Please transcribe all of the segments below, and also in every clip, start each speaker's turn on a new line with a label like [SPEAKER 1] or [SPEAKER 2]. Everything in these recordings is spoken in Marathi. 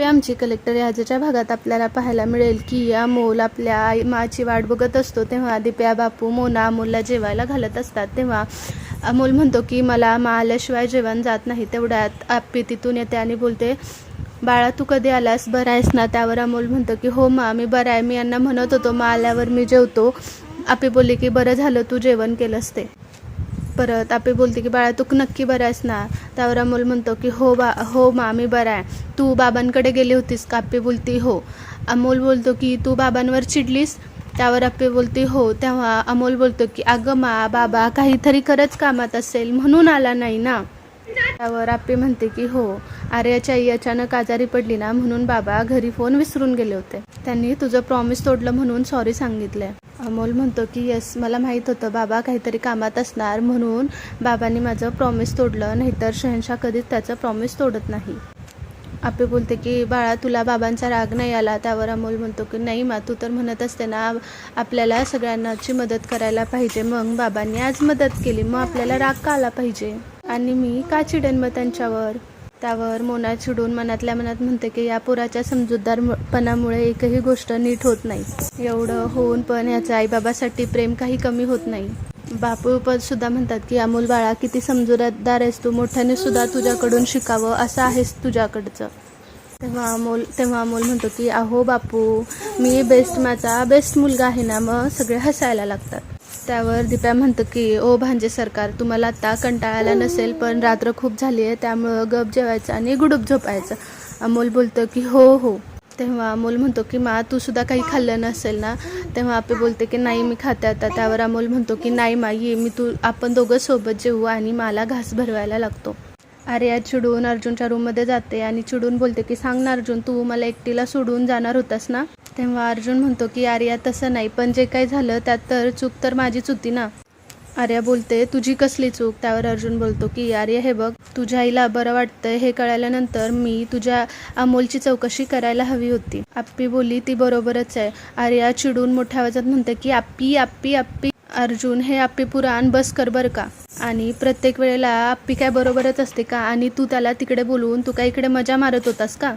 [SPEAKER 1] आपे आमची कलेक्टर याजेच्या भागात आपल्याला पाहायला मिळेल की अमोल आपल्या आई माची वाट बघत असतो तेव्हा दिप्या बापू मोना अमोलला जेवायला घालत असतात. तेव्हा अमोल म्हणतो की मला मा आल्याशिवाय जेवण जात नाही. तेवढ्यात आप्पी तिथून येते आणि बोलते बाळा तू कधी आलास? बरं आहेस ना? त्यावर अमोल म्हणतो की हो मा मी बरं आहे. मी यांना म्हणत होतो मा आल्यावर मी जेवतो. आपी बोलली की बरं झालं तू जेवण केलंस ते. परत आपे बोलते की बाळा तू नक्की बरा आहेस ना? त्यावर अमोल म्हणतो की हो बा हो मा मी बरा आहे. तू बाबांकडे गेली होतीस का? आपे बोलती हो. अमोल बोलतो की तू बाबांवर चिडलीस? त्यावर आपे बोलते हो. तेव्हा अमोल बोलतो की अगं मा बाबा काहीतरी खरंच कामात असेल म्हणून आला नाही ना? त्यावर आपे म्हणते की हो आर्याची आई अचानक आजारी पडली ना म्हणून बाबा घरी फोन विसरून गेले होते. त्यांनी तुझं प्रॉमिस तोडलं म्हणून सॉरी सांगितलंय. अमोल म्हणतो की येस मला माहीत होतं बाबा काहीतरी कामात असणार म्हणून बाबांनी माझं प्रॉमिस तोडलं नाहीतर शहनशाह कधीच त्याचं प्रॉमिस तोडत नाही. आपे बोलते की बाळा तुला बाबांचा राग नाही आला? त्यावर अमोल म्हणतो की नाही मा तू तर म्हणत असते ना आपल्याला सगळ्यांनाची मदत करायला पाहिजे. मग बाबांनी आज मदत केली. मग आपल्याला राग का आला पाहिजे? आणि मी का चिडेन मग त्यांच्यावर? त्यावर मोना चिडून मनातल्या मनात म्हणते की या पुराच्या समजूतदारपणामुळे एकही गोष्ट नीट होत नाही. एवढं होऊन पण याचं आईबाबासाठी प्रेम काही कमी होत नाही. बापू पण सुद्धा म्हणतात की अमोल बाळा किती समजूतदार आहेस तू. मोठ्याने सुद्धा तुझ्याकडून शिकावं असं आहेस तुझ्याकडचं. तेव्हा अमोल तेव्हा अमोल म्हणतो की अहो बापू मी बेस्ट माझा बेस्ट मुलगा आहे ना मग सगळे हसायला लागतात. त्यावर दिप्या म्हणतं की ओ भांजे सरकार तुम्हाला आता कंटाळायला नसेल पण रात्र खूप झाली आहे त्यामुळं गप जेवायचं आणि गुडूप झोपायचं. अमोल बोलतं की हो हो. तेव्हा अमोल म्हणतो की मा तू सुद्धा काही खाल्लं नसेल ना? तेव्हा आपे बोलते की नाही मी खाते आता. त्यावर अमोल म्हणतो की नाही मा ये मी तू आपण दोघं सोबत जेवू आणि मला घास भरवायला लागतो. आर्या चिडून अर्जुनच्या रूममध्ये जाते आणि चिडून बोलते की सांग ना अर्जुन तू मला एकटीला सोडून जाणार होतास ना? तेव्हा अर्जुन म्हणतो की आर्या तसं नाही पण जे काही झालं त्यात तर चूक तर माझीच होती ना. आर्या बोलते तुझी कसली चूक? त्यावर अर्जुन बोलतो की आर्या हे बघ तुझ्या आईला बरं वाटतंय हे कळाल्यानंतर मी तुझ्या अमोलची चौकशी करायला हवी होती. आप्पी बोलली ती बरोबरच आहे. आर्या चिडून मोठ्या आवाजात म्हणते की आप्पी आप्पी आप्पी अर्जुन हे आप्पी पुराण बस कर बरं का. आणि प्रत्येक वेळेला आप्पी काय बरोबरच असते का? आणि तू त्याला तिकडे बोलवून तू काय इकडे मजा मारत होतास का?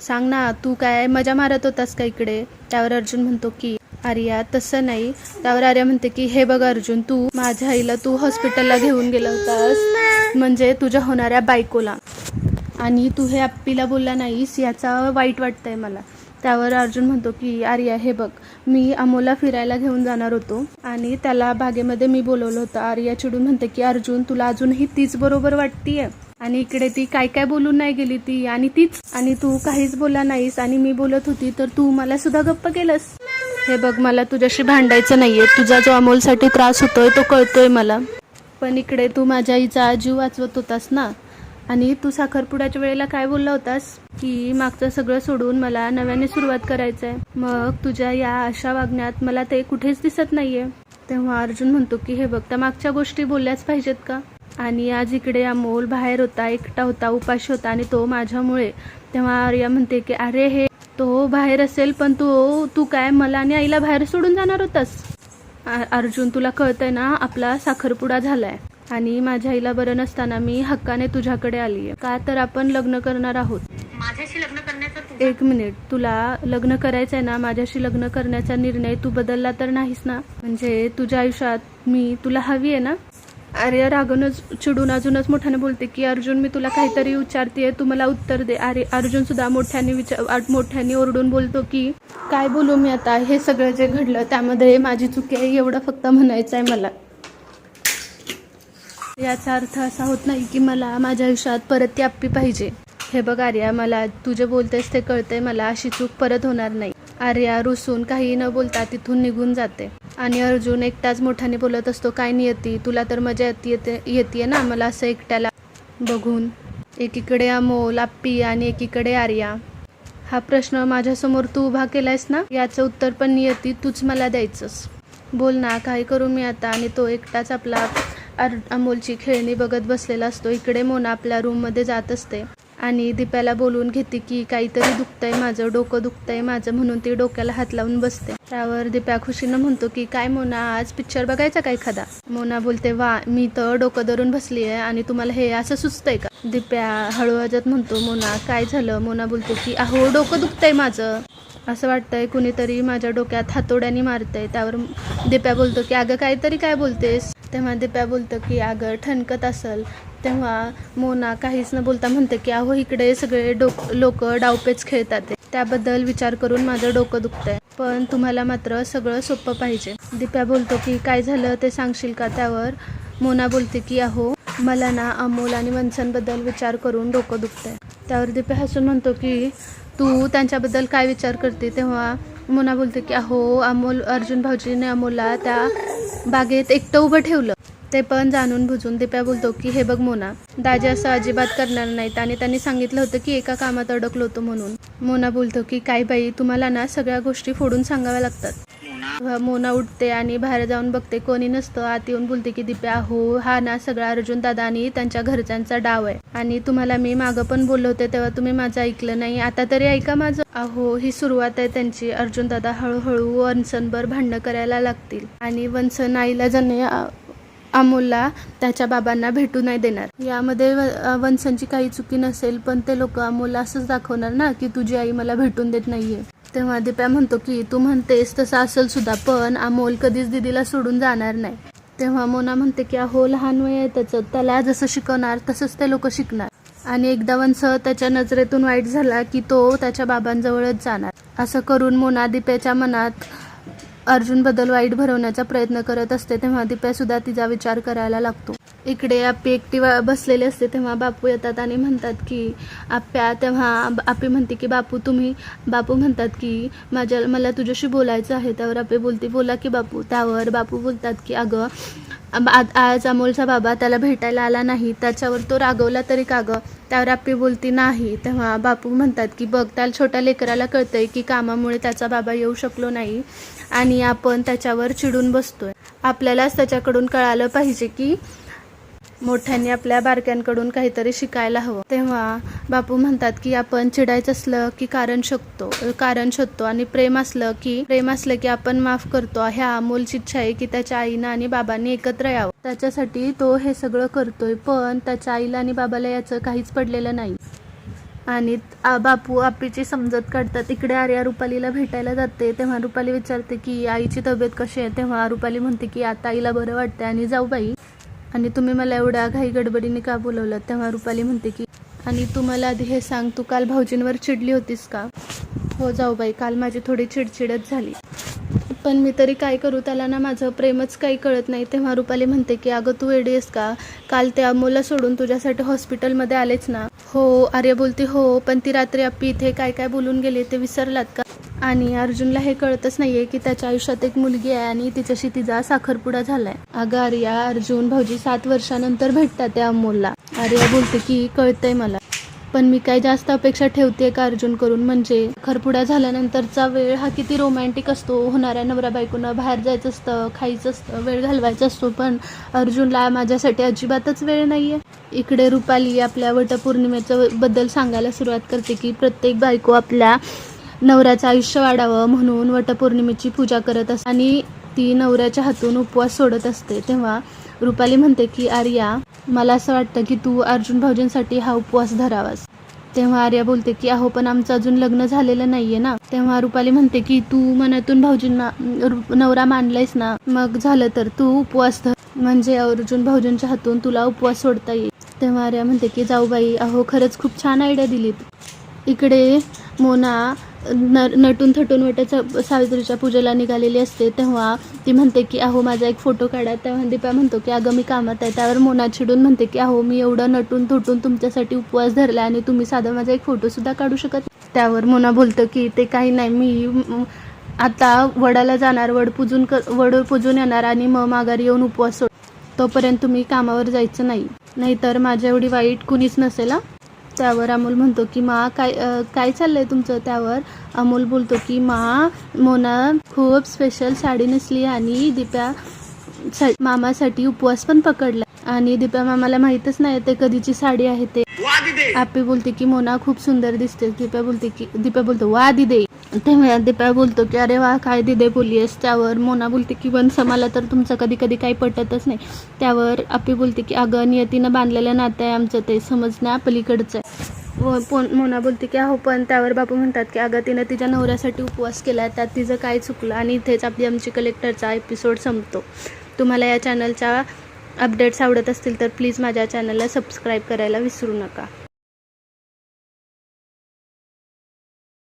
[SPEAKER 1] सांग ना तू काय मजा मारत होतास का इकडे? त्यावर अर्जुन म्हणतो की आर्या तसं नाही. त्यावर आर्या म्हणते की हे बघ अर्जुन तू माझ्या आईला तू हॉस्पिटलला घेऊन गेला होतास. म्हणजे तुझ्या होणाऱ्या बायकोला. आणि तू हे आप्पीला बोलला नाहीस याचा वाईट वाटतंय मला. त्यावर अर्जुन म्हणतो की आर्या हे बघ मी अमोला फिरायला घेऊन जाणार होतो. आणि त्याला बागेमध्ये मी बोलवलं होतं. आर्या चिडून म्हणते की अर्जुन तुला अजूनही तीच बरोबर वाटतीये? आणि इकडे ती काय काय बोलून नाही गेली ती. आणि तीच. आणि तू काहीच बोला नाहीस. आणि मी बोलत होती तर तू मला सुद्धा गप्प केलंस. हे बघ मला तुझ्याशी भांडायचं नाहीये. तुझा जो अमोलसाठी त्रास होतोय तो कळतोय मला. पण इकडे तू माझ्या आईचा जीव वाचवत होतास ना? आणि तू साखरपुड्याच्या वेळेला काय बोलला होतास? की मागचं सगळं सोडून मला नव्याने सुरुवात करायचं आहे मग तुझ्या या अशा वागण्यात मला ते कुठेच दिसत नाहीये. तेव्हा अर्जुन म्हणतो की हे बघ त्या मागच्या गोष्टी बोलल्याच पाहिजेत का? आणि आज इकडे अमोल बाहेर होता एकटा होता उपाशी होता आणि तो माझ्यामुळे. तेव्हा आर्या म्हणते की अरे हे तो बाहेर असेल पण तो तू काय मला आणि आईला बाहेर सोडून जाणार होतास? अर्जुन तुला कळतंय ना आपला साखरपुडा झालाय. आणि माझ्या आईला बरं नसताना मी हक्काने तुझ्याकडे आली आहे. का तर आपण लग्न करणार आहोत.
[SPEAKER 2] माझ्याशी लग्न करण्याचा
[SPEAKER 1] एक मिनिट तुला लग्न करायचंय ना माझ्याशी लग्न करण्याचा निर्णय तू बदलला तर नाहीस ना? म्हणजे तुझ्या आयुष्यात मी तुला हवी आहे ना? अरे रागूनच चिडून अजूनच मोठ्याने बोलते की अर्जुन मी तुला काहीतरी विचारते तू मला उत्तर दे. अरे अर्जुन सुद्धा मोठ्याने विचार मोठ्याने ओरडून बोलतो की काय बोलू मी आता? हे सगळं जे घडलं त्यामध्ये माझी चुकी आहे. एवढं फक्त म्हणायचं आहे मला. याचा अर्थ असा होत नाही की मला माझ्या आयुष्यात परत ती आप्पी पाहिजे. हे बघ आर्या मला तू जे बोलतेस ते कळतंय. मला अशी चूक परत होणार नाही. आर्या रुसून काही न बोलता तिथून निघून जाते. आणि अर्जुन एकटाच मोठ्याने बोलत असतो काय नियती? तुला तर मजा येते येते येते ना मला असं एकट्याला? बघून एकीकडे अमोल आप्पी आणि एकीकडे आर्या. हा प्रश्न माझ्यासमोर तू उभा केलायस ना? याचं उत्तर पण नियती तूच मला द्यायचंस. बोल ना काय करू मी आता? आणि तो एकटाच आपला अर अमोलची खेळणी बघत बसलेला असतो. इकडे मोना आपल्या रूममध्ये जात असते. आणि दिप्याला बोलवून घेते की काहीतरी दुखतंय माझं डोकं दुखतंय माझं म्हणून ती डोक्याला हात लावून बसते. त्यावर दिप्या खुशीनं म्हणतो की काय मोना आज पिक्चर बघायचा का एखादा? मोना बोलते वा मी तर डोकं धरून बसली आहे आणि तुम्हाला हे असं सुचतंय का? दिप्या हळू म्हणतो मोना काय झालं? मोना बोलते की अहो डोकं दुखतंय माझं. असं वाटतंय कुणीतरी माझ्या डोक्यात हातोड्याने मारतंय. त्यावर दिप्या बोलतो की अगं काहीतरी काय बोलतेस? तेव्हा दिप्या बोलतं की अगं ठणकत असल. तेव्हा मोना काहीच न बोलता म्हणते की अहो इकडे सगळे डोक लोक डावपेच खेळतात त्याबद्दल विचार करून माझं डोकं दुखतंय. पण तुम्हाला मात्र सगळं सोपं पाहिजे. दिप्या बोलतो की काय झालं ते सांगशील का? त्यावर मोना बोलते की अहो मला ना अमोल आणि मनसनबद्दल विचार करून डोकं दुखतंय. त्यावर दिप्या हसून म्हणतो की तू त्यांच्याबद्दल काय विचार करते? तेव्हा मोना बोलते की अहो अमोल अर्जुन भाऊजीने अमोलला त्या बागेत एकटं उभं ठेवलं. ते पण जाणून बुजून दिप्या बोलतो की हे बघ मोना दाजी असं अजिबात करणार नाहीत आणि त्यांनी सांगितलं होतं की एका कामात अडकलो होतो म्हणून. मोना बोलतो की काय बाई तुम्हाला ना सगळ्या गोष्टी फोडून सांगाव्या लागतात. मोना. उठते आणि बाहेर जाऊन बघते कोणी नसतं. आत येऊन बोलते की दिप्या हो हा ना सगळा अर्जुन दादा आणि त्यांच्या घरच्यांचा डाव आहे. आणि तुम्हाला मी मागं पण बोलले होते तेव्हा तुम्ही माझं ऐकलं नाही. आता तरी ऐका माझं. अहो ही सुरुवात आहे त्यांची. अर्जुन दादा हळूहळू वनसनभर भांडणं करायला लागतील. आणि वनसन आईला जणे अमोलला त्याच्या बाबांना भेटू नाही देणार. यामध्ये वंशांची काही चुकी नसेल पण ते लोक अमोलला असंच दाखवणार ना की तुझी आई मला भेटून देत नाहीये. तेव्हा दिप्या म्हणतो की तू म्हणतेस तसं असेल सुद्धा पण अमोल कधीच दिदीला सोडून जाणार नाही. तेव्हा मोना म्हणते की अहो लहान वय आहे त्याचं त्याला जसं शिकवणार तसंच ते लोक शिकणार. आणि एकदा वंश त्याच्या नजरेतून वाईट झाला की तो त्याच्या बाबांजवळच जाणार. असं करून मोना दिप्याच्या मनात अर्जुनबद्दल वाईट भरवण्याचा प्रयत्न करत असते तेव्हा दिप्या सुद्धा तिचा विचार करायला लागतो. इकडे आप्पी एकटी बसलेले असते तेव्हा बापू येतात आणि म्हणतात की आप्या तेव्हा आपी म्हणते की बापू तुम्ही बापू म्हणतात की माझ्या मला तुझ्याशी बोलायचं आहे त्यावर आप्पी बोलते बोला की बापू त्यावर बापू बोलतात की अगं आज आज अमोलचा बाबा त्याला भेटायला आला नाही त्याच्यावर तो रागवला तरी का गं? त्यावर आप्पी बोलती नाही. तेव्हा बापू म्हणतात की बघ त्याला छोट्या लेकराला कळतंय की कामामुळे त्याचा बाबा येऊ शकलो नाही आणि आपण त्याच्यावर चिडून बसतोय. आपल्यालाच त्याच्याकडून कळालं पाहिजे की मोठ्यांनी आपल्या बारक्यांकडून काहीतरी शिकायला हवं. तेव्हा बापू म्हणतात की आपण चिडायचं असलं की कारण शोधतो कारण शोधतो आणि प्रेम असलं की प्रेम असलं की आपण माफ करतो. ह्या अमोलची इच्छा आहे की त्याच्या आईनं आणि बाबांनी एकत्र यावं. त्याच्यासाठी तो हे सगळं करतोय पण त्याच्या आईला आणि बाबाला याचं काहीच पडलेलं नाही. आणि बापू आपीची समजत काढतात. इकडे आर्या रुपालीला भेटायला जाते. तेव्हा रुपाली विचारते की आईची तब्येत कशी आहे? तेव्हा रुपाली म्हणते की आता आईला बरं वाटते आणि जाऊ बाई. आणि तुम्ही मला एवढ्या घाई गडबडीने का बोलवलं? तेव्हा रुपाली म्हणते की आणि तू मला आधी हे सांग तू काल भाऊजींवर चिडली होतीस का? हो जाऊ बाई काल माझी थोडी चिडचिडच झाली. पण मी तरी काय करू त्याला ना माझं प्रेमच काही कळत नाही. तेव्हा रुपाली म्हणते की अगं तू एडी आहेस का? काल त्या मुलं सोडून तुझ्यासाठी हॉस्पिटलमध्ये आलेच ना. हो आर्य बोलते हो पण ती रात्री आपी इथे काय काय बोलून गेले ते विसरलात का? आणि अर्जुनला हे कळतच नाहीये की त्याच्या आयुष्यात एक मुलगी आहे आणि तिच्याशी तिचा साखरपुडा झालाय. अगं आर्या अर्जुन भाऊजी सात वर्षानंतर भेटतात त्या अमोलला. आर्या बोलते की कळतंय मला. पण मी काय जास्त अपेक्षा ठेवते का अर्जुन करून? म्हणजे खरपुडा झाल्यानंतरचा वेळ हा किती रोमॅन्टिक असतो? होणाऱ्या नवरा बायकोनं बाहेर जायचं असतं खायचं असतं वेळ घालवायचा असतो पण अर्जुनला माझ्यासाठी अजिबातच वेळ नाहीये. इकडे रुपाली आपल्या वटपौर्णिमेच्या बद्दल सांगायला सुरुवात करते की प्रत्येक बायको आपल्या नवऱ्याचं आयुष्य वाढावं म्हणून वटपौर्णिमेची पूजा करत असते आणि ती नवऱ्याच्या हातून उपवास सोडत असते. तेव्हा रुपाली म्हणते की आर्या मला असं वाटतं की तू अर्जुन भाऊजींसाठी हा उपवास धरावास. तेव्हा आर्या बोलते की अहो पण आमचं अजून लग्न झालेलं नाहीये ना. तेव्हा रुपाली म्हणते की तू मनातून भाऊजींना नवरा मानलायस ना मग झालं तर तू उपवास धर. म्हणजे अर्जुन भाऊजींच्या हातून तुला उपवास सोडता येईल. तेव्हा आर्या म्हणते की जाऊ बाई अहो खरंच खूप छान आयडिया दिलीत. इकडे मोना न नटून थटून वटाच्या सावित्रीच्या पूजेला निघालेली असते तेव्हा ती म्हणते की अहो माझा एक फोटो काढा. तेव्हा दीपा म्हणतो की अगं मी कामात आहे. त्यावर मोना चिडून म्हणते की अहो मी एवढं नटून थटून तुमच्यासाठी उपवास धरला आणि तुम्ही साधा माझा एक फोटोसुद्धा काढू शकत त्यावर मोना बोलतं की ते काही नाही मी आता वडाला जाणार वड पूजून कर वड पूजून येणार आणि मग माघारी येऊन उपवास सोड तोपर्यंत तुम्ही कामावर जायचं नाही. नाहीतर माझ्या एवढी वाईट कुणीच नसेल हा? त्यावर अमोल म्हणतो की मा काय काय चाललंय तुमचं त्यावर? अमोल बोलतो की मा मोना खूप स्पेशल साडी नेसली आणि दिप्या सा- मामासाठी उपवास पण पकडला. आणि दीपा मामाला माहीतच नाही ते कधीची साडी आहे ते. आपी बोलते की मोना खूप सुंदर दिसते दीपा बोलते की दीपा बोलतो वा दिदे तेव्हा दीपा बोलतो की अरे वा काय दिदे बोललीस त्यावर मोना बोलते की पण मला तर तुमचं कधी कधी काही पटतच नाही. त्यावर आपी बोलते की अगं नियतीनं बांधलेलं नातं आहे आमचं ते समजण्या पलीकडचं आहे. व पोन मोना बोलते की अहो पण त्यावर बापू म्हणतात की अगं तिनं तिच्या नवऱ्यासाठी उपवास केला त्यात तिचं काय चुकलं? आणि इथेच आपली आमची कलेक्टरचा एपिसोड संपतो. तुम्हाला या चॅनलच्या अपडेट्स आवडत असतील तर प्लीज माझ्या चॅनलला सबस्क्राईब करायला विसरू नका.